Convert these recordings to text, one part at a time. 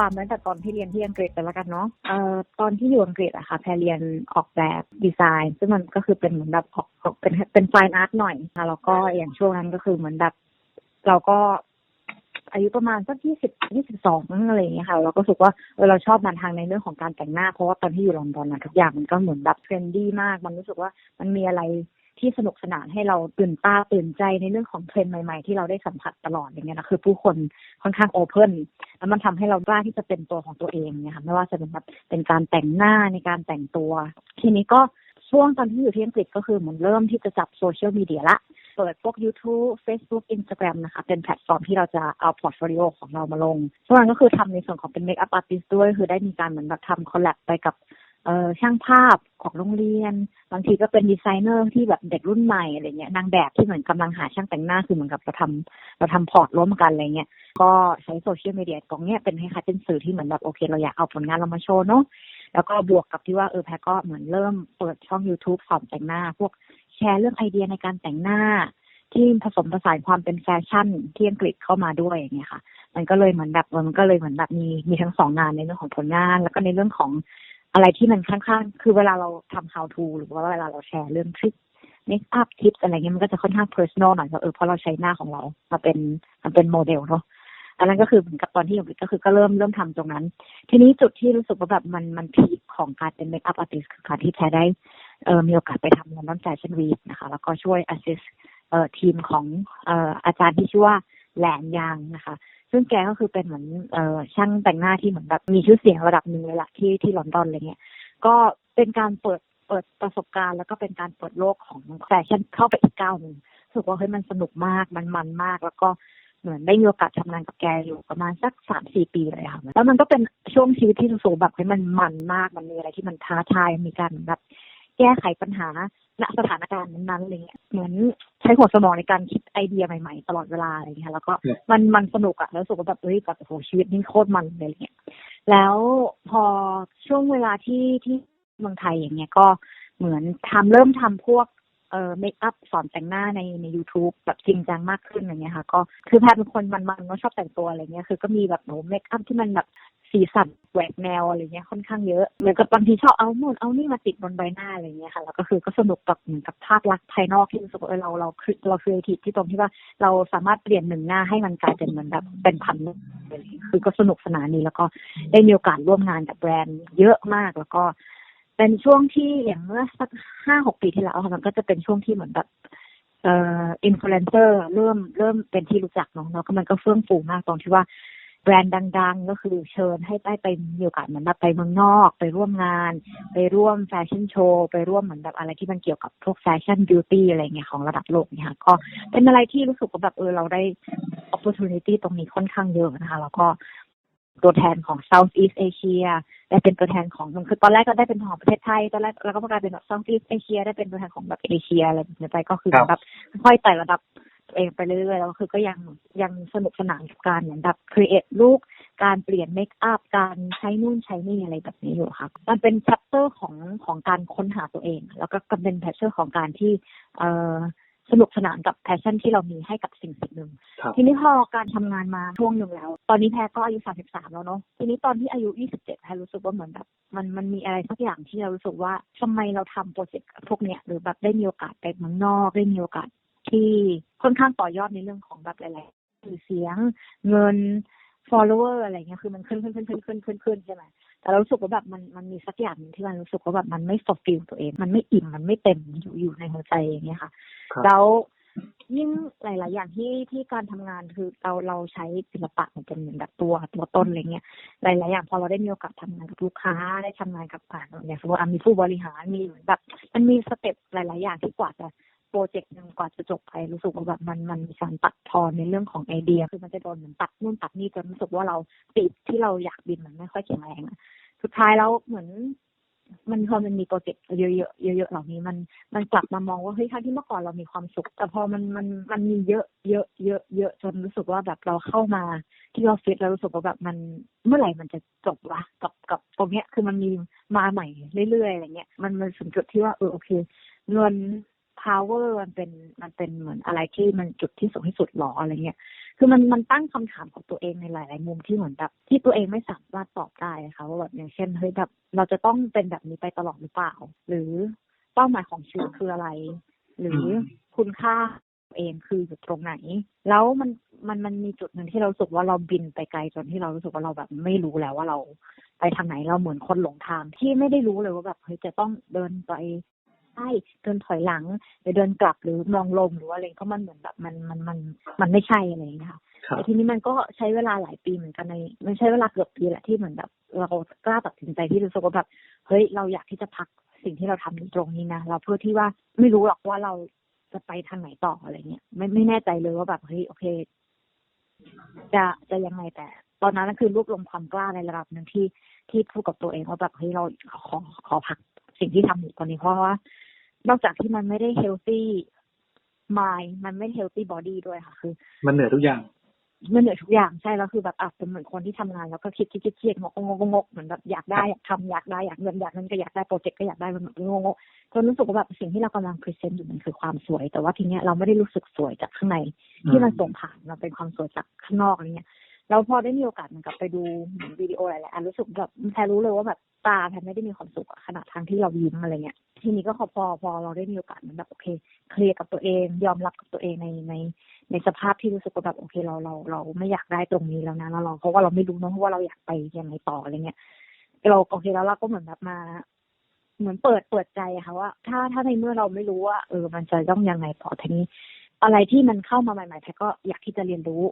ความตั้งแต่ตอนที่เรียนที่อังกฤษไปแล้วกันเนาะเอ่อตอนที่อยู่อังกฤษอะค่ะแพรเรียนออกแบบดีไซน์ ซึ่งมันก็คือเป็นเหมือนแบบออกออกเป็นเป็นไฟน์อาร์ตหน่อยค่ะแล้วก็อย่างช่วงนั้นก็คือเหมือนแบบเราก็อายุประมาณสักยี่สิบยี่สิบสองอะไรอย่างเงี้ยค่ะ เราก็รู้สึกว่าเออเราชอบมันทางในเรื่องของการแต่งหน้า เพราะว่าตอนที่อยู่ลอนดอนนะทุกอย่างมันก็เหมือนแบบเทรนดี้มาก มันรู้สึกว่ามันมีอะไร ที่สนุกสนานให้เราตื่นตาตื่นใจในเรื่องของเทรนด์ใหม่ ๆ ที่เราได้สัมผัสตลอดอย่างเงี้ยนะคือผู้คนค่อนข้างโอเพนแล้วมันทำให้เรากล้าที่จะเป็นตัวของตัวเองเนี่ยค่ะไม่ว่าจะเป็นแบบเป็นการแต่งหน้าในการแต่งตัว ทีนี้ก็ช่วงตอนที่อยู่ที่อังกฤษก็คือเหมือนเริ่มที่จะจับโซเชียลมีเดียละเปิดพวก YouTube Facebook Instagram นะคะ เป็นแพลตฟอร์มที่เราจะเอาพอร์ตโฟลิโอของเรามาลงส่วนก็คือทำในส่วนของเป็นเมคอัพอาร์ติสด้วย คือได้มีการเหมือนแบบทำคอลแลบไปกับ ช่างภาพของโรงเรียน บางทีก็เป็นดีไซเนอร์ที่แบบเด็กรุ่นใหม่อะไรเงี้ยนางแบบที่เหมือนกำลังหาช่างแต่งหน้าคือเหมือนกับเราทำเราทำพอร์ตร่วมกันอะไรเงี้ยก็ใช้โซเชียลมีเดียตรงเนี้ยเป็นคล้ายๆเป็นสื่อที่เหมือนแบบโอเค เราอยากเอาผลงานเรามาโชว์เนาะแล้วก็บวกกับที่ว่าเออแพรก็เหมือนเริ่มเปิดช่อง YouTube สอนแต่งหน้า พวกแชร์เรื่องไอเดียในการแต่งหน้า ที่ผสมผสานความเป็นแฟชั่นที่อังกฤษเข้ามาด้วยอย่างเงี้ยค่ะ มันก็เลยเหมือนแบบมันก็เลยเหมือนแบบมีมีทั้งสองงานในเรื่องของผลงาน แล้วก็ในเรื่องของ อะไรที่มันค่อนข้างคือเวลาเราทำ how to หรือว่าเวลาเราแชร์เรื่องทริคเมคอัพทิปอะไรเงี้ยมันก็จะค่อนข้าง personal หน่อยเพราะเออเพราะเราใช้หน้าของเรามาเป็นมาเป็นโมเดลเนาะอันนั้นก็คือเหมือนกับตอนที่อยู่ก็คือก็เริ่มเริ่มทำตรงนั้น ทีนี้จุดที่รู้สึกว่าแบบมันมันพีคของการเป็นเมคอัพอาร์ติสคือการที่แพรได้เออมีโอกาสไปทำงานน้ำใจเช่นวีนะคะ แล้วก็ช่วย assist เอ่อทีมของเอ่ออาจารย์ที่ชื่อว่าแหลนยางนะคะ ซึ่งแกก็คือเป็นเหมือนเอ่อช่างแต่งหน้าที่เหมือนแบบมีชื่อเสียงระดับหนึ่งเลยละที่ที่ลอนดอนอะไรเงี้ยก็เป็นการเปิดเปิดประสบการณ์ แล้วก็เป็นการเปิดโลกของแฟชั่นเข้าไปอีกก้าวหนึ่งรู้สึกว่าเฮ้ยมันสนุกมากมันมันมาก แล้วก็เหมือนได้มีโอกาสทำงานกับแกอยู่ประมาณสักสามสี่ปีเลยค่ะแล้วมันก็เป็นช่วงชีวิตที่รู้สึกแบบเฮ้ยมันมันมากมันมีอะไรที่มันท้าทายมีการแบบ แก้ไขปัญหาณสถานการณ์นั้นๆอะไรเงี้ยเหมือนใช้หัวสมองในการคิดไอเดียใหม่ๆ ตลอดเวลาอะไรเงี้ยแล้วก็มันมันสนุกอะแล้วรู้สึกว่าแบบเฮ้ยแบบโอ้โหชีวิตนี่โคตรมันเลยอะไรเงี้ยแล้วพอช่วงเวลาที่ที่เมืองไทยอย่างเงี้ยก็เหมือนทำเริ่มทำพวก เอ่อเมคอัพสอนแต่งหน้าในใน u t u b e แบบจริงจังมากขึ้นอย่างเงี้ยค่ะ ก็คือแพทเป็นคนมันๆก็ชอบแต่งตัวอะไรเงี้ยคือก็มีแบบโหเมคอัพที่มันแบบสีสันแหวกแนวอะไรเงี้ยค่อนข้างเยอะเหมือนกับบางทีชอบเอาโน่นเอานี่มาติดบนใบหน้าอะไรเงี้ยค่ะแล้วก็คือก็สนุกกับเหมือนกับภาพลักษณ์ภายนอกที่รู้สึกว่าเออเราเราคือเราครีเอทีที่ตรงที่ว่าเราสามารถเปลี่ยนหนึ่งหน้าให้มันกลายเป็นเหมือนแบบเป็นพันหนึ่งอะไรเงี้ยคือก็สนุกสนานดีแล้วก็ได้มีโอกาสร่วมงานกับแบรนด์เยอะมากแล้วก็ เป็นช่วงที่อย่างเมื่อสักห้าหกปีที่แล้วค่ะมันก็จะเป็นช่วงที่เหมือนแบบเอ่ออินฟลูเอนเซอร์เริ่มเริ่มเป็นที่รู้จักเนาะแล้วก็มันก็เฟื่องฟูมากตรงที่ว่าแบรนด์ดัง ๆ ก็คือเชิญให้ได้ไปมีโอกาสเหมือนแบบไปเมืองนอก ไปร่วมงาน ไปร่วมแฟชั่นโชว์ ไปร่วมเหมือนแบบอะไรที่มันเกี่ยวกับพวกแฟชั่นบิวตี้อะไรเงี้ยของระดับโลกเนี่ยค่ะก็เป็นอะไรที่รู้สึกว่าแบบเออเราได้ opportunity ตรงนี้ค่อนข้างเยอะนะคะ แล้วก็ ตัวแทนของ Southeast Asia ได้เป็นตัวแทนของคือตอนแรกก็ได้เป็นของประเทศไทยตอนแรกแล้วก็กลายเป็นแบบ Southeast Asia ได้เป็นตัวแทนของแบบเอเชียอะไรแบบนี้ไปก็คือแบบค่อยไต่ระดับตัวเองไปเรื่อยๆแล้วคือก็ยังยังสนุกสนานกับการเหมือนแบบ create ลูกการเปลี่ยนเมคอัพการใช้นู่นใช้นี่อะไรแบบนี้อยู่ค่ะมันเป็น chapter ของของการค้นหาตัวเอง แล้วก็เป็น chapter ของการที่เอ่อ สนุกสนานกับแพชชั่นที่เรามีให้กับสิ่งสิ่งหนึ่ง ทีนี้พอการทำงานมาช่วงหนึ่งแล้ว ตอนนี้แพรก็อายุ 33 แล้วเนาะ ทีนี้ตอนที่อายุ 27 แพรรู้สึกว่าเหมือนแบบมันมันมีอะไรสักอย่างที่เรารู้สึกว่าทำไมเราทำโปรเจกต์พวกเนี้ยหรือแบบได้มีโอกาสไปเมืองนอกได้มีโอกาสที่ค่อนข้างต่อยอดในเรื่องของแบบหลายๆชื่อเสียง เงิน follower อะไรเงี้ยคือมันขึ้นขึ้นขึ้นขึ้นขึ้นขึ้นขึ้นใช่ไหมแต่เรารู้สึกว่าแบบมันมันมีสักอย่างหนึงที่มันรู้สึกว่าแบบมันไม่ fulfill ตัวเอง มันไม่อิ่มมันไม่เต็มอยู่อยู่ในหัวใจอย่างเงี้ยค่ะ แล้วยิ่งหลาย ๆ อย่างที่ที่การทำงานคือเราเราใช้ศิลปะมันเป็นเหมือนแบบตัวตัวต้นอะไรเงี้ยหลาย ๆ อย่างพอเราได้มีโอกาสทำงานกับลูกค้าได้ทำงานกับอ่าอย่างสมมติมีผู้บริหารมีเหมือนแบบ มันมีสเต็ปหลาย ๆ อย่างที่กว่าจะโปรเจกต์หนึ่งกว่าจะจบไปรู้สึกว่าแบบมันมันมีการตัดทอนในเรื่องของไอเดีย คือมันจะโดนเหมือนตัดนู่นตัดนี่จนรู้สึกว่าเราติดที่เราอยากบินมันไม่ค่อยแข็งแรงอะสุดท้ายแล้วเหมือน มันพอมันมีโปรเจกต์เยอะๆเยอะๆเหล่านี้มันมันกลับมามองว่าเฮ้ยทั้งที่เมื่อก่อนเรามีความสุข แต่พอมันมันมันมีเยอะเยอะเยอะเยอะจนรู้สึกว่าแบบเราเข้ามาที่ออฟฟิศแล้วรู้สึกว่าแบบมันเมื่อไหร่มันจะจบวะกับกับตรงเนี้ยคือมันมีมาใหม่เรื่อยๆอะไรเงี้ยมันมันถึงจุดที่ว่าเออโอเคเงิน power มันเป็นมันเป็นเหมือนอะไรที่มันจุดที่สูงที่สุดหรออะไรเงี้ย คือมันมันตั้งคำถามกับตัวเองในหลาย ๆ มุมที่เหมือนแบบที่ตัวเองไม่สามารถตอบได้ค่ะว่าแบบอย่างเช่นเฮ้ยแบบเราจะต้องเป็นแบบนี้ไปตลอดหรือเปล่า หรือเป้าหมายของชีวิตคืออะไร หรือคุณค่าตัวเองคืออยู่ตรงไหน แล้วมันมันมันมีจุดหนึ่งที่เรารู้สึกว่าเราบินไปไกลจนที่เรารู้สึกว่าเราแบบไม่รู้แล้วว่าเราไปทางไหนเราเหมือนคนหลงทางที่ไม่ได้รู้เลยว่าแบบเฮ้ยจะต้องเดินไป ใช่เดินถอยหลังหรือเดินกลับหรือมองลมหรือว่าอะไรก็มันเหมือนแบบมันมันมันมันไม่ใช่อะไรอย่างเงี้ยค่ะครับแต่ทีนี้มันก็ใช้เวลาหลายปีเหมือนกันในมันใช้เวลาเกือบปีแหละที่เหมือนแบบเรากล้าตัดสินใจที่รู้สึกว่าแบบเฮ้ยเราอยากที่จะพักสิ่งที่เราทำอยู่ตรงนี้นะเราเพื่อที่ว่าไม่รู้หรอกว่าเราจะไปทางไหนต่ออะไรเงี้ยไม่ไม่แน่ใจเลยว่าแบบเฮ้ยโอเค จะจะยังไงแต่ ตอนนั้นก็คือรวบรวมความกล้าในระดับหนึ่งที่ที่พูดกับตัวเองว่าแบบเฮ้ยเราขอขอพัก สิ่งที่ทำอยู่ตอนนี้เพราะว่า นอกจากที่มันไม่ได้ healthy mind มันไม่ healthy body ด้วยค่ะ คือ มันเหนื่อยทุกอย่าง มันเหนื่อยทุกอย่างใช่แล้วคือแบบอะเป็นเหมือนคนที่ทำงาน แล้วก็คิดคิดคิดเครียดงกงกงกเหมือนแบบอยากได้อยากทำอยากได้อยากเงินอยากเงินก็อยากได้โปรเจกต์ก็อยากได้มันแบบงงงจนรู้สึกว่าแบบสิ่งที่เรากำลังพรีเซนต์อยู่มันคือความสวย แต่ว่าทีเนี้ยเราไม่ได้รู้สึกสวยจากข้างใน ที่มันส่งผ่านมาเป็นความสวยจากข้างนอกอะไรเงี้ยแล้วพอได้มีโอกาสเหมันกลับไปดูเหมือนวิดีโอหลายๆอันรู้สึกแบบแพรรู้เลยว่าแบบ ตาแพรไม่ได้มีความสุขขนาดทางที่เรายิ้มอะไรเงี้ย ทีนี้ก็พอพอเราได้มีโอกาสมันแบบโอเค เคลียร์กับตัวเอง ยอมรับกับตัวเองในในในสภาพที่รู้สึกว่าแบบโอเคเราเราเราไม่อยากได้ตรงนี้แล้วนะเราเพราะว่าเราไม่รู้เนอะว่าเราอยากไปยังไงต่ออะไรเงี้ยเราโอเคแล้วเราก็เหมือนแบบมา เหมือนเปิดเปิดใจอะค่ะว่า ถ้าถ้าในเมื่อเราไม่รู้ว่าเออมันจะต้องยังไงต่อทีนี้ อะไรที่มันเข้ามาใหม่ๆแพทก็อยากที่จะเรียนรู้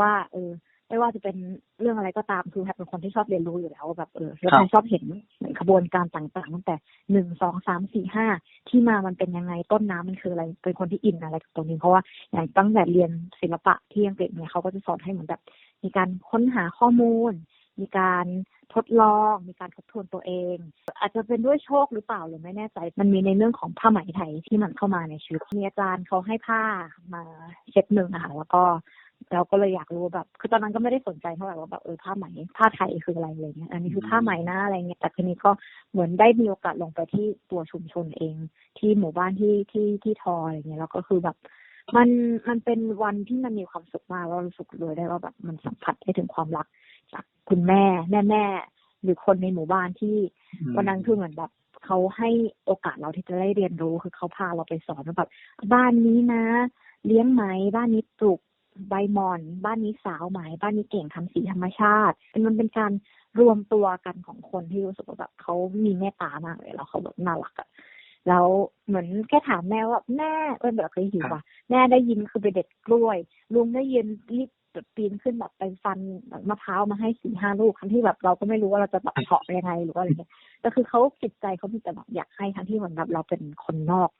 ว่า เออ ไม่ว่าจะเป็นเรื่องอะไรก็ตามคือแพทเป็นคนที่ชอบเรียนรู้อยู่แล้วว่าแบบเออแล้วครับแพทชอบเห็นเหมือนขบวนการต่างๆตั้งแต่หนึ่งสองสามสี่ห้าที่มามันเป็นยังไงต้นน้ำมันคืออะไรเป็นคนที่อินอะไรกับตรงนี้เพราะว่าอย่างตั้งแต่เรียนศิลปะที่อังกฤษเนี่ยเขาก็จะสอนให้เหมือนแบบ มีการค้นหาข้อมูล มีการทดลอง มีการทบทวนตัวเอง อาจจะเป็นด้วยโชคหรือเปล่าหรือไม่แน่ใจ มันมีในเรื่องของผ้าไหมไทยที่มันเข้ามาในชีวิตมีอาจารย์เขาให้ผ้ามาเช็ดหนึ่งนะคะแล้วก็ เราก็เลยอยากรู้แบบ คือตอนนั้นก็ไม่ได้สนใจเท่าไหร่ว่าแบบเออผ้าไหมผ้าไทยคืออะไรอะไรเงี้ยอันนี้คือผ้าไหมนะอะไรเงี้ยแต่ทีนี้ก็เหมือนได้มีโอกาสลงไปที่ตัวชุมชนเอง ที่หมู่บ้านที่ที่ที่ทออะไรเงี้ยแล้วก็คือแบบ มันมันเป็นวันที่มันมีความสุขมากแล้วรู้สึกเลยได้ว่าแบบมันสัมผัสได้ถึงความรักจากคุณแม่แม่แม่หรือคนในหมู่บ้านที่วันนั้นคือเหมือนแบบเขาให้โอกาสเราที่จะได้เรียนรู้คือเขาพาเราไปสอนว่าแบบบ้านนี้นะ เลี้ยงไหมบ้านนี้ปลูก ใบหมอนบ้านนี้สาวไหมบ้านนี้เก่งทำสีธรรมชาติ มันเป็นการรวมตัวกันของคนที่รู้สึกว่าแบบเขามีเมตตามากเลยแล้วเขาแบบน่ารักอะแล้วเหมือนแค่ถามแม่ว่าแม่เออแบบเคยหิวอะแม่ได้ยินคือไปเด็ดกล้วยลุงได้ยินรีบแบบปีนขึ้นแบบไปฟันแบบมะพร้าวมาให้สี่ห้าลูกทั้งที่แบบเราก็ไม่รู้ว่าเราจะแบบเฉาะยังไงหรือว่าอะไรเงี้ยแต่คือเขาจิตใจเขามีแต่แบบอยากให้ทั้งที่เหมือนแบบเราเป็นคนนอก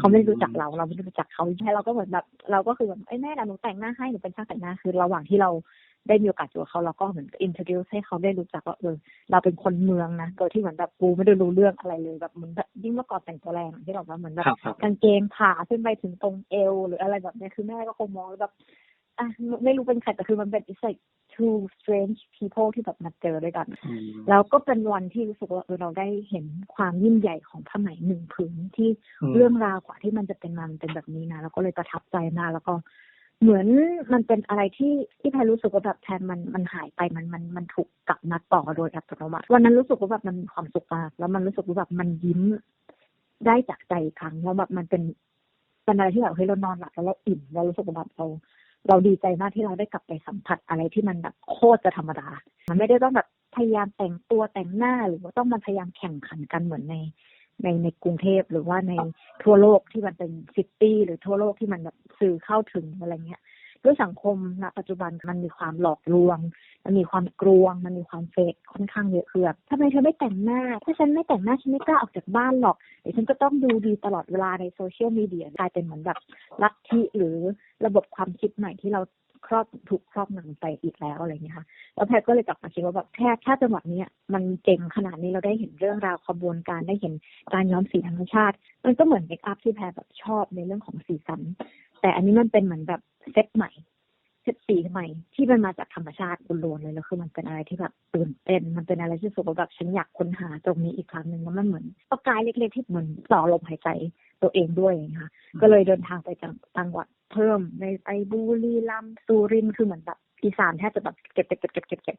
เขาไม่รู้จักเราเราไม่รู้จักเขาใช่เราก็เหมือนแบบเราก็คือแบบไอ้ยแม่นะหนูแต่งหน้าให้หนูเป็นช่างแต่งหน้าคือระหว่างที่เราได้มีโอกาสอยู่กับเขาเราก็เหมือนอิน o d ดิวให้เขาได้รู้จักว่าเออเราเป็นคนเมืองนะโดยที่เหมือนแบบกูไม่ได้รู้เรื่องอะไรเลยแบบเหมือนแบบยิ่งเมื่อก่อนแต่งตัวแรงอะที่เราว่าเหมือนแบบครับครับกางเกงผ่าขึ้นไปถึงตรงเอวหรืออะไรแบบเนี้ยคือแม่ก็คงมองแล้วแบบ อะไม่รู้เป็นใครแต่คือมันเป็น it's like two strange people ที่แบบมาเจอด้วยกันอืมแล้วก็เป็นวันที่รู้สึกว่าเออเราได้เห็นความยิ่งใหญ่ของผ้าไหมหนึ่งผืนที่มเรื่องราวกว่าที่มันจะเป็นมามันเป็นแบบนี้นะ แล้วก็เลยประทับใจมากแล้วก็เหมือนมันเป็นอะไรที่ที่แพรรู้สึกว่าแบบแทนมันมันหายไปมันมันมันถูกกลับมาต่อโดยอัตโนมัติวันนั้นรู้สึกว่าแบบมันมีความสุขมากแล้วมันรู้สึกว่าแบบมันยิ้มได้จากใจอีกครั้งแล้วแบบมันเป็นเป็นอะไรที่แบบเฮ้ยเรานอนหลับแล้วเราอิ่มเรารู้สึกว่าแบบเรา เราดีใจมากที่เราได้กลับไปสัมผัสอะไรที่มันแบบโคตรจะธรรมดา มันไม่ได้ต้องแบบพยายามแต่งตัวแต่งหน้าหรือว่าต้องมาพยายามแข่งขันกันเหมือนในในในกรุงเทพหรือว่าในทั่วโลกที่มันเป็นซิตี้หรือทั่วโลกที่มันแบบสื่อเข้าถึงอะไรเงี้ย ด้วยสังคมณปัจจุบันมันมีความหลอกลวง มันมีความกลวง มันมีความเฟกค่อนข้างเยอะคือแบบทำไมเธอไม่แต่งหน้า ถ้าฉันไม่แต่งหน้าฉันไม่กล้าออกจากบ้านหรอกเดี๋ยวฉันก็ต้องดูดีตลอดเวลาในโซเชียลมีเดียกลายเป็นเหมือนแบบลัทธิหรือระบบความคิดใหม่ที่เราครอบถูกครอบงำไปอีกแล้วอะไรเงี้ยค่ะแล้วแพทย์ก็เลยกลับมาคิดว่าแบบแค่ถ้าจังหวัดเนี้มันเจ๋งขนาดนี้เราได้เห็นเรื่องราวขบวนการได้เห็นการย้อมสีธรรมชาติ มันก็เหมือนเมคอัพที่แพรแบบชอบในเรื่องของสีสัน แต่อันนี้มันเป็นเหมือนแบบเซตใหม่สิบปีใหม่ ที่มันมาจากธรรมชาติล้วนๆเลยแล้วคือมันเป็นอะไรที่แบบตื่นเต้นมันเป็นอะไรที่รู้สุกแบบฉันอยากค้นหาตรงนี้อีกครั้งหนึ่งแล้วมันเหมือนประกายเล็กๆที่เหมือนต่อลมหายใจตัวเองด้วยนะคะก็เลยเดินทางไปจังหวัดเพิ่มในไปบุรีรัมย์สุรินทร์คือเหมือนแบบอีสานแทบจะแบบเก็บเก็บเก็บเก็บเก็บเก็บ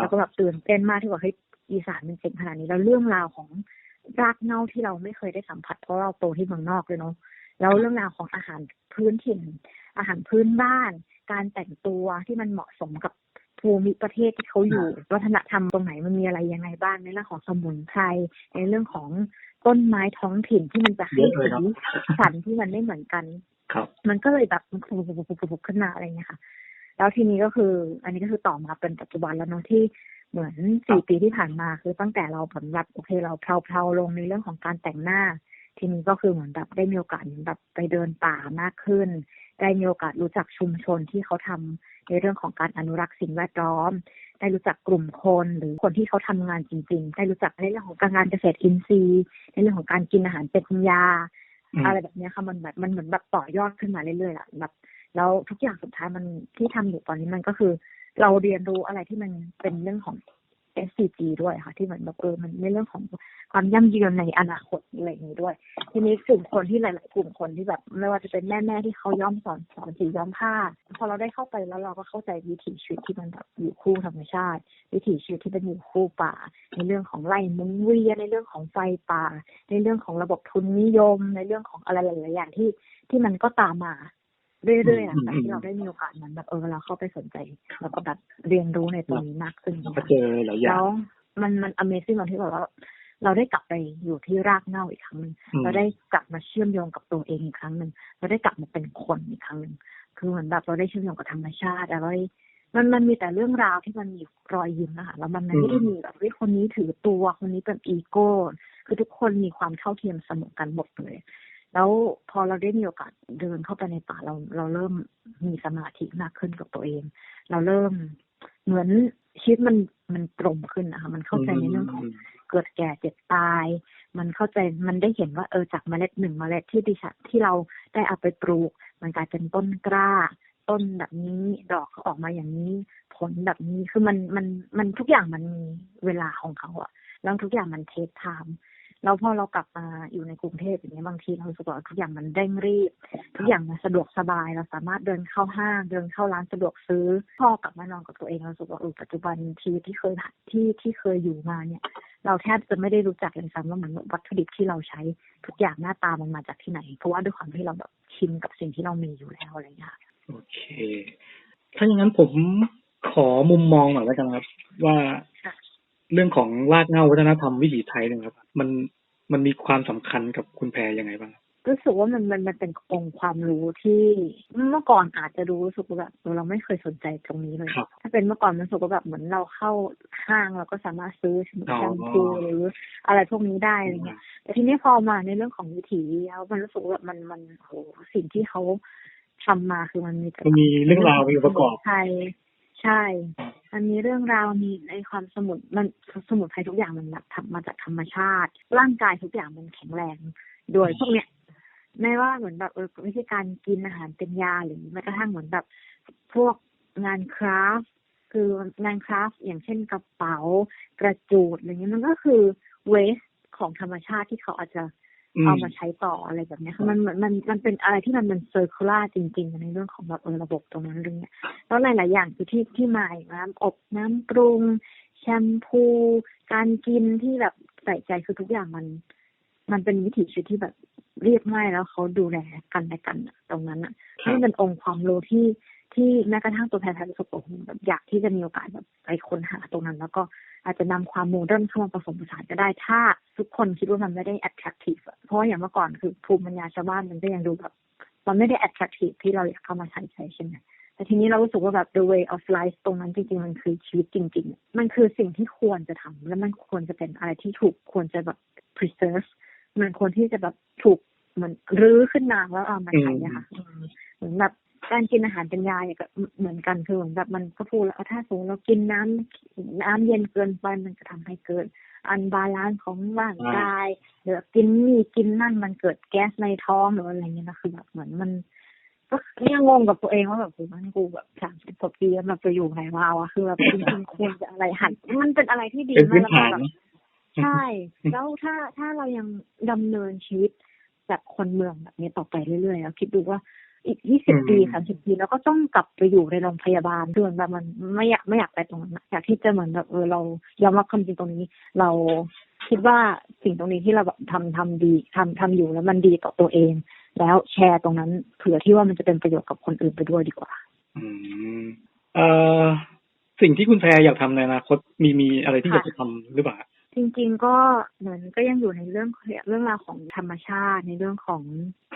แล้วก็แบบตื่นเต้นมากที่ว่าเฮ้ยอีสานมันเจ๋งขนาดนี้แล้วเรื่องราวของรากเงาที่เราไม่เคยได้สัมผัสเพราะเราโตที่เมืองนอกเลยเนาะ แล้วเรื่องราวของอาหารพื้นถิ่น อาหารพื้นบ้าน การแต่งตัวที่มันเหมาะสมกับภูมิประเทศที่เขาอยู่ วัฒนธรรมตรงไหนมันมีอะไรยังไงบ้างในเรื่องของสมุนไพรในเรื่องของต้นไม้ท้องถิ่นที่มันจะให้สีสันที่มันไม่เหมือนกันครับมันก็เลยแบบฟุบๆขึ้นมาอะไรเงี้ยค่ะ แล้วทีนี้ก็คือ อันนี้ก็คือต่อมาเป็นปัจจุบันแล้วเนาะที่เหมือนสี่ปีที่ผ่านมาคือตั้งแต่เราผลแบบโอเคเราเพลาๆลงในเรื่องของการแต่งหน้า ทีนี้ก็คือเหมือนแบบได้มีโอกาสแบบไปเดินป่ามากขึ้น ได้มีโอกาสรู้จักชุมชนที่เขาทำในเรื่องของการอนุรักษ์สิ่งแวดล้อม ได้รู้จักกลุ่มคนหรือคนที่เขาทำงานจริง ๆ ได้รู้จักในเรื่องของการงานเกษตรอินทรีย์ ในเรื่องของการกินอาหารเป็นยา อะไรแบบนี้ค่ะมันแบบมันเหมือนแบบต่อยอดขึ้นมาเรื่อยๆอะแบบแล้วทุกอย่างสุดท้ายมันที่ทำอยู่ตอนนี้มันก็คือ เราเรียนรู้อะไรที่มันเป็นเรื่องของ SCG ด้วยค่ะ ที่เหมือนแบบเออมันในเรื่องของความยั่งยืนในอนาคตอะไรอย่างนี้ด้วย ทีนี้กลุ่มคนที่หลาย ๆ กลุ่มคนที่แบบ ไม่ว่าจะเป็นแม่ๆที่เขาย้อมสอนสอนสีย้อมผ้า พอเราได้เข้าไปแล้วเราก็เข้าใจวิถีชีวิตที่มันแบบอยู่คู่ธรรมชาติ วิถีชีวิตที่เป็นอยู่คู่ป่า ในเรื่องของไร่มุ้งเวียในเรื่องของไฟป่า ในเรื่องของระบบทุนนิยม ในเรื่องของอะไรหลาย ๆ อย่างที่ที่มันก็ตามมา เรื่อยๆหลังจากที่เราได้มีโอกาสมันแบบเออเราเข้าไปสนใจแล้วก็แบบเรียนรู้ในตัวนี้มากขึ้นก็เจอหลายอย่าแล้งวมันมัน Amazing ตรงที่แบบว่าเราได้กลับไปอยู่ที่รากเหง้าอีกครั้งหนึ่งอืมเราได้กลับมาเชื่อมโยงกับตัวเองอีกครั้งหนึ่งเราได้กลับมาเป็นคนอีกครั้งหนึ่งคือเหมือนแบบเราได้เชื่อมโยงกับธรรมชาติอะไรมันมันมีแต่เรื่องราวที่มันมีรอยยิ้มนะคะแล้วมันไม่ได้มีแบบเฮ้ยคนนี้ถือตัวคนนี้เป็นอีโก้ คือทุกคนมีความเท่าเทียมเสมอกันหมดเลย แล้วพอเราได้มีโอกาสเดินเข้าไปในป่าเราเราเริ่มมีสมาธิมากขึ้นกับตัวเอง เราเริ่มเหมือนชีวิตมันมันตรงขึ้นนะคะมันเข้าใจในเรื่องของเกิดแก่เจ็บตาย มันเข้าใจมันได้เห็นว่าเออจากเมล็ดหนึ่งเมล็ดที่ดิฉันที่เราได้เอาไปปลูก มันกลายเป็นต้นกล้า ต้นแบบนี้ดอกเขาออกมาอย่างนี้ ผลแบบนี้คือมันมันมันทุกอย่างมันมีเวลาของเขาอะแล้วทุกอย่างมันเทคไทม์ แล้วพอเรากลับมาอยู่ในกรุงเทพอย่างเงี้ยบางทีเราสึกว่าทุกอย่างมันเร่งรีบ ทุกอย่างมันสะดวกสบายเราสามารถเดินเข้าห้างเดินเข้าร้านสะดวกซื้อ พอกลับมานอนกับตัวเองเราสึกว่าเออปัจจุบันชีวิตที่เคยผ่านที่ที่เคยอยู่มาเนี่ย เราแทบจะไม่ได้รู้จักเลยซ้ำว่ามันวัตถุดิบที่เราใช้ทุกอย่างหน้าตามันมาจากที่ไหน เพราะว่าด้วยความที่เราแบบชินกับสิ่งที่เรามีอยู่แล้วอะไรอย่างเงี้ยโอเค ถ้าอย่างนั้นผมขอมุมมองหน่อยแล้วกันครับ ว่า เรื่องของรากเหง้าวัฒนธรรมวิถีไทยเนะครับ มันมันมีความสำคัญกับคุณแพรยังไงบ้างครับรู้สึกว่ามันมันมันเป็นองค์ความรู้ที่เมื่อก่อนอาจจะรู้สึกว่าแบบเออเราไม่เคยสนใจตรงนี้เลยครับถ้าเป็นเมื่อก่อนมันรู้สึกว่าแบบเหมือนเราเข้าห้างเราก็สามารถซื้อแชอ๋อมพูหรืออะไรพวกนี้ได้อะไรเงี้ยแต่ทีนี้พอมาในเรื่องของวิถีแล้วมันรู้สึกว่ามันมันโหสิ่งที่เขาทำมาคือมันมีแต่มันมีเรื่องราวมีองค์ประกอบใช่ ใช่ มันมีเรื่องราวมีในความสมุนมันสมุนไพรทุกอย่างมันแบบทำมาจากธรรมชาติ ร่างกายทุกอย่างมันแข็งแรงโดยพวกเนี้ยไม่ว่าเหมือนแบบเออวิธีการกินอาหารเป็นยาหรือแม้กระทั่งเหมือนแบบพวกงานคราฟคืองานคราฟอย่างเช่นกระเป๋ากระจูดอะไรเงี้ยมันก็คือเวสของธรรมชาติที่เขาอาจจะ เอามาใช้ต่ออะไรแบบเนี้ยคือมันเหมือนมันมันเป็นอะไรที่มันเป็นเซอร์คูลาจริง ๆ ในเรื่องของแบบเออระบบตรงนั้นเรื่องเนี้ยแล้วหลายๆอย่างคือที่ที่มาอย่างน้ำอบน้ำปรุง แชมพู การกินที่แบบใส่ใจคือทุกอย่างมัน มันเป็นวิถีชีวิตที่แบบเรียบง่ายแล้วเขาดูแลกันและกันอะตรงนั้นอะครับนี่เป็นองค์ความรู้ที่ ที่แม้กระทั่งตัวแพรแพรรู้สึกว่าโอ้โหแบบอยากที่จะมีโอกาสแบบไปค้นหาตรงนั้น แล้วก็อาจจะนำความโมเดิร์นเข้ามาผสมผสานก็ได้ ถ้าทุกคนคิดว่ามันไม่ได้ attractive อะเพราะว่าอย่างเมื่อก่อนคือภูมิปัญญาชาวบ้านมันก็ยังดูแบบมันไม่ได้ attractive ที่เราอยากเข้ามาใช้ใช้ใช่ไหมแต่ทีนี้เรารู้สึกว่าแบบ the way of life ตรงนั้นจริงๆ มันคือชีวิตจริง ๆ มันคือสิ่งที่ควรจะทำและมันควรจะเป็นอะไรที่ถูกควรจะแบบ preserve มันควรที่จะแบบถูกเหมือนรื้อขึ้นมาแล้วเอามาใช้อะค่ะอืมเหมือนแบบ การกินอาหารเป็นยาเนี่ยก็เหมือนกันคือเหมือนแบบมันก็พูดแล้วถ้าสมมติเรากินน้ำน้ำเย็นเกินไปมันจะทำให้เกิดอันบาลานซ์ของร่างกายหรือกินนี่กินนั่นมันเกิดแก๊สในท้องหรืออะไรเงี้ยนะคือแบบเหมือนมัน ก็ยังงงกับตัวเองว่าแบบกูมันกูแบบสามสิบกว่าปีแล้วแบบไปอยู่ไหนมาวะคือแบบจริงๆควรจะอะไรหันมันเป็นอะไรที่ดีมากนแล้วแบบใช่ แล้วถ้าถ้าเรายังดำเนินชีวิตแบบคนเมืองแบบนี้ต่อไปเรื่อยๆแล้วคิดดูว่า อีกยี่สิบปีสามสิบปี แล้วก็ต้องกลับไปอยู่ในโรงพยาบาลด้วยแบบมันไม่อยากไม่อยากไปตรงนั้นอะอยากที่จะเหมือนแบบเออเรายอมรับความจริงตรงนี้ เราคิดว่าสิ่งตรงนี้ที่เราแบบทำทำดีทำทำอยู่แล้วมันดีต่อตัวเอง แล้วแชร์ตรงนั้นเผื่อที่ว่ามันจะเป็นประโยชน์กับคนอื่นไปด้วยดีกว่า อืมเอ่อสิ่งที่คุณแพรอยากทำในอนาคตมีมีอะไรที่อค่ะยากจะทำหรือเปล่า จริงๆก็เหมือนก็ยังอยู่ในเรื่องเรื่องราวของธรรมชาติในเรื่องของ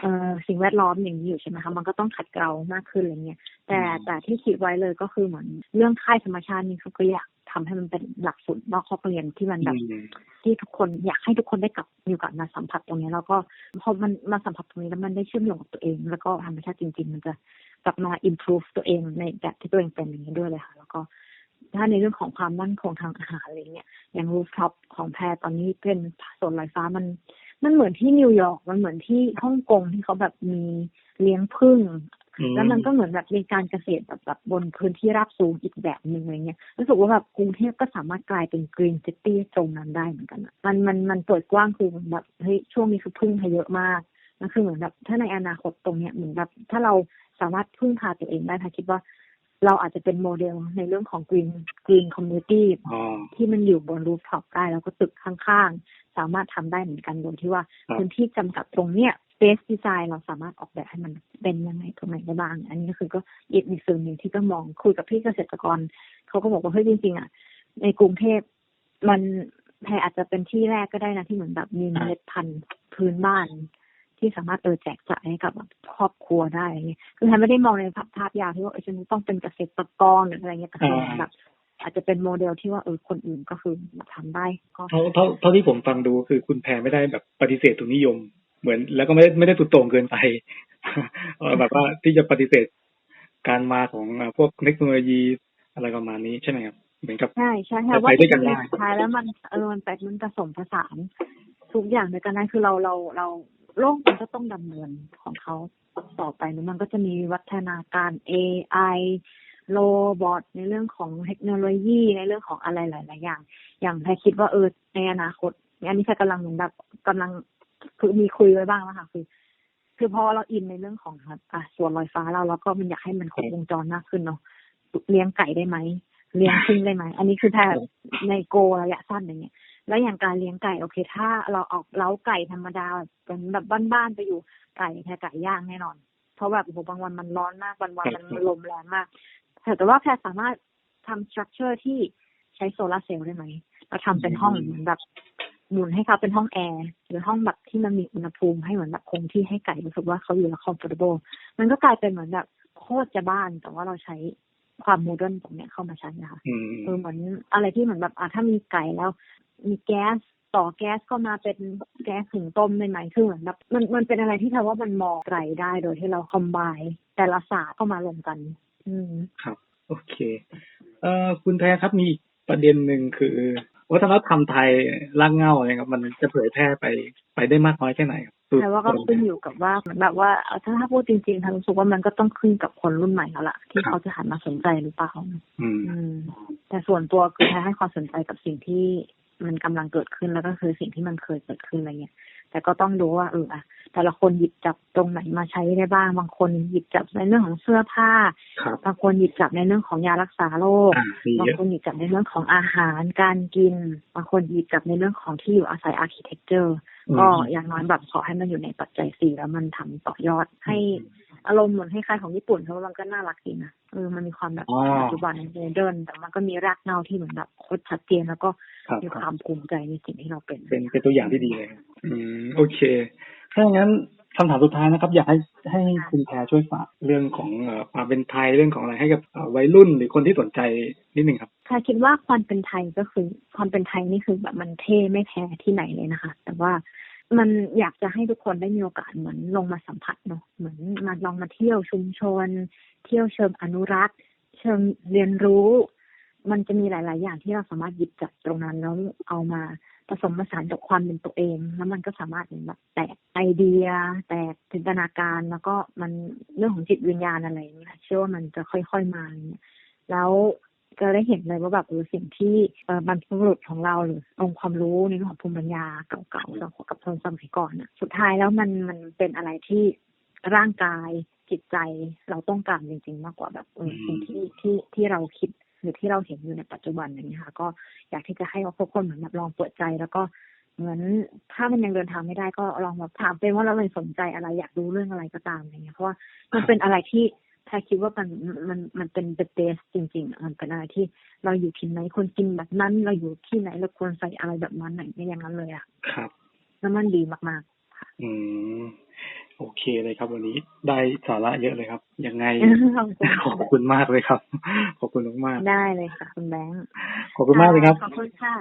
เอ่อสิ่งแวดล้อมอย่างนี้อยู่ใช่ไหมคะมันก็ต้องขัดเกลามากขึ้นอะไรเงี้ยแต่อืมแต่ที่คิดไว้เลยก็คือเหมือนเรื่องค่ายธรรมชาตินี่เขาก็อยากทำให้มันเป็นหลักสูตรนอกห้องเรียนที่มันแบบอืมที่ทุกคนอยากให้ทุกคนได้กลับมีโอกาสมาสัมผัสตรงนี้แล้วก็พอมันมาสัมผัสตรงนี้แล้วมันได้เชื่อมโยงกับตัวเอง แล้วก็ธรรมชาติจริง ๆ มันจะกลับมา improve ตัวเองในแบบที่ตัวเองเป็นอย่างนี้ด้วยเลยค่ะ แล้วก็ ถ้าในเรื่องของความมั่นคงทางอาหารอะไรเงี้ยอย่าง rooftop ของแพรตอนนี้เป็นสวนลอยฟ้ามัน มันเหมือนที่นิวยอร์กมันเหมือนที่ฮ่องกงที่เขาแบบมีเลี้ยงผึ้งอืมแล้วมันก็เหมือนแบบมีการเกษตรแบบแบบบนพื้นที่ราบสูงอีกแบบหนึ่งอะไรเงี้ยรู้สึกว่าแบบกรุงเทพก็สามารถกลายเป็นกรีนซิตี้ตรงนั้นได้เหมือนกันอะมันมันมันเปิดกว้างคือเหมือนแบบเฮ้ยช่วงนี้คือพึ่งพาเยอะมากนั่นคือเหมือนแบบถ้าในอนาคตตรงเนี้ยเหมือนแบบถ้าเราสามารถพึ่งพาตัวเองได้ค่ะคิดว่า เราอาจจะเป็นโมเดลในเรื่องของกรีนกรีนคอมมูนิตี้อ๋อที่มันอยู่บนรูฟท็อปได้แล้วก็ตึกข้างๆ สามารถทำได้เหมือนกันโดยที่ว่าครับพื้นที่จำกัดตรงเนี้ย space design เราสามารถออกแบบให้มันเป็นยังไงตรงไหนได้บ้าง อันนี้ก็คือก็อีกอีกส่วนหนึ่งที่ก็มองคุยกับพี่เกษตรกร เขาก็บอกว่าเฮ้ยจริงๆอะในกรุงเทพมันแพรอาจจะเป็นที่แรกก็ได้นะที่เหมือนแบบมีเมล็ดพันธุ์พื้นบ้าน ที่สามารถเออแจกจ่ายให้กับแบบครอบครัวได้อะไรเงี้ยคือแพรไม่ได้มองในภาพภาพยาวที่ว่าเออฉันต้องเป็นเกษตรกรหรืออะไรเงี้ยแต่คืออ่าแบบอาจจะเป็นโมเดลที่ว่าเออคนอื่นก็คือมาทำได้ก็เท่าเท่าเท่าที่ผมฟังดูคือคุณแพรไม่ได้แบบปฏิเสธทุนนิยม เหมือน แล้วก็ไม่ได้ไม่ได้สุดโต่งเกินไปเออแบบว่าที่จะปฏิเสธการมาของอ่าพวกเทคโนโลยีอะไรประมาณนี้ใช่ไหมครับเหมือนกับใช่ใช่แต่ค่ะไปว่าด้วยกันได้สุดท้ายแล้วมันเออมันไปมันผสมผสานทุกอย่างด้วยกันได้คือเราเราเรา โลกมันก็ต้องดำเนินของเขาต่อไปนะมันก็จะมีวัฒนาการ AI โรบอทในเรื่องของเทคโนโลยีในเรื่องของอะไรหลาย ๆ อย่าง อย่างแพรคิดว่าเออในอนาคตอันนี้แพรกำลังหมือนแบบกำลังคือมีคุยไว้บ้างแล้วค่ะคือ คือพอเราอินในเรื่องของแบบอะส่วนลอยฟ้าเราแล้วก็มันอยากให้มันครบวงจรมากขึ้นเนาะเลี้ยงไก่ได้ไหมเลี้ยงพึ่งได้ไหม อันนี้คือแพรในโกระยะสั้นอย่างเงี้ย แล้วอย่างการเลี้ยงไก่โอเค ถ้าเราเออกเล้าไก่ธรรมดาเป็นแบบบ้านๆไปอยู่ไก่แค่ไก่ย่างแน่นอน เพราะแบบโอ้โหบางวันมันร้อนมากบางวันมันลมแรงมากแต่แต่ว่าแพรสามารถทำสตรัคเจอร์ที่ใช้โซลาร์เซลล์ได้ไหมเราทำเป็นห้องเหมือนแบบหมุนให้เขาเป็นห้องแอร์หรือห้องแบบที่มันมีอุณหภูมิให้เหมือนแบบคงที่ให้ไก่รู้สึกว่าเขาอยู่แล้ว comfortable มันก็กลายเป็นเหมือนแบบโคตรจะบ้านแต่ว่าเราใช้ความโมเดิร์นตรงเนี้ยเข้ามาใช้นะคะอืมเออเหมือนอะไรที่เหมือนแบบอะถ้ามีไก่แล้ว มีแก๊สต่อแก๊สก็มาเป็นแก๊สถึงต้มได้ไหมคือเหมือนแบบมันมันเป็นอะไรที่แปลว่ามันมองไกลได้โดยที่เราคอมไบแต่ละศาสตร์เข้ามารวมกัน อืมครับ โอเค เอ่อคุณแพรครับมีอีกประเด็นหนึ่งคือ วัฒนธรรมไทยรากเหง้าอะไรครับมันจะเผยแพร่ไปไปได้มากน้อยแค่ไหนครับแต่ว่าก็ขึ้นอยู่กับว่าเหมือนแบบว่าเอาถ้าถ้าพูดจริงๆทางรู้สึกว่ามันก็ต้องขึ้นกับคนรุ่นใหม่แล้วล่ะ ที่เขาจะหันมาสนใจหรือเปล่าอืมอืมแต่ส่วนตัวคือแพรให้ความสนใจกับสิ่งที่ มันกำลังเกิดขึ้นแล้วก็คือสิ่งที่มันเคยเกิดขึ้นอะไรเงี้ย แต่ก็ต้องดูว่าเอออะแต่ละคนหยิบจับตรงไหนมาใช้ได้บ้าง บางคนหยิบจับในเรื่องของเสื้อผ้าครับบางคนหยิบจับในเรื่องของยารักษาโรคอ่ามีบางเยอะคนหยิบจับในเรื่องของอาหารการกิน บางคนหยิบจับในเรื่องของที่อยู่อาศัยอาร์เคเต็กเจอร์ ก็อย่างน้อยแบบขอให้มันอยู่ในปัจจัยสี่แล้วมันทำต่อยอดให้ อารมณ์เหมือนคล้ายๆของญี่ปุ่นเพราะว่ามันก็น่ารักดีนะเออมันมีความแบบอ๋อปัจจุบันโมเดิร์นแต่มันก็มีรากเหง้าที่เหมือนแบบโคตรชัดเจนแล้วก็ครับมีความภูมิใจในสิ่งที่เราเป็น เป็นเป็นตัวอย่างที่ดีเลยครับอืมโอเคถ้าอย่างนั้นคำถามสุดท้ายนะครับ อยากให้ให้คุณแพรช่วยฝากเรื่องของเอ่อความเป็นไทยเรื่องของอะไรให้กับเอ่อวัยรุ่นหรือคนที่สนใจนิดหนึ่งครับค่ะคิดว่าความเป็นไทยก็คือ ความเป็นไทยนี่คือแบบมันเท่ไม่แพ้ที่ไหนเลยนะคะ แต่ว่า มันอยากจะให้ทุกคนได้มีโอกาสเหมือนลงมาสัมผัสเนาะเหมือนมาลองมาเที่ยวชุมชน เที่ยวเชิงอนุรักษ์ เชิงเรียนรู้ มันจะมีหลาย ๆ อย่างที่เราสามารถหยิบจากตรงนั้นแล้วเอามาผสมผสานกับความเป็นตัวเอง แล้วมันก็สามารถแบบแตกไอเดีย แตกจินตนาการแล้วก็มันเรื่องของจิตวิญญาณอะไรอย่เงี้ยเชื่อว่ามันจะค่อย ๆ มาเงี้ยแล้ว ก็ได้เห็นเลยว่าแบบเออสิ่งที่เออบรรพบุรุษของเราหรือองค์ความรู้ในเรื่องของภูมิปัญญาเก่าๆเรากับคนสมัยก่อนน่ะสุดท้ายแล้วมันมันเป็นอะไรที่ร่างกายจิตใจเราต้องการจริง ๆ มากกว่าแบบเออสิ่งที่ที่ที่เราคิดหรือที่เราเห็นอยู่ในปัจจุบันอย่างเงี้ยค่ะ ก็อยากที่จะให้ทุกคนเหมือนแบบลองเปิดใจแล้วก็เหมือนถ้ามันยังเดินทางไม่ได้ก็ลองแบบถามเป็นว่าเราเลยสนใจอะไร อยากรู้เรื่องอะไรก็ตามอย่างเงี้ยเพราะว่ามันเป็นอะไรที่ แพรคิดว่ามันมันมันเป็นเบสจริงๆอะมันเป็นอะไรที่เราอยู่ที่ไหนควรกินแบบนั้น เราอยู่ที่ไหนเราควรใส่อะไรแบบนั้นไหนอย่างนั้นเลยอะครับแล้วมันดีมากอืมโอเคเลยครับ วันนี้ได้สาระเยอะเลยครับ ยังไงๆขอบคุณขอบคุณมากเลยครับ ขอบคุณมากได้เลยค่ะ คุณแบงค์ๆขอบคุณมากเลยครับ ขอบคุณค่ะ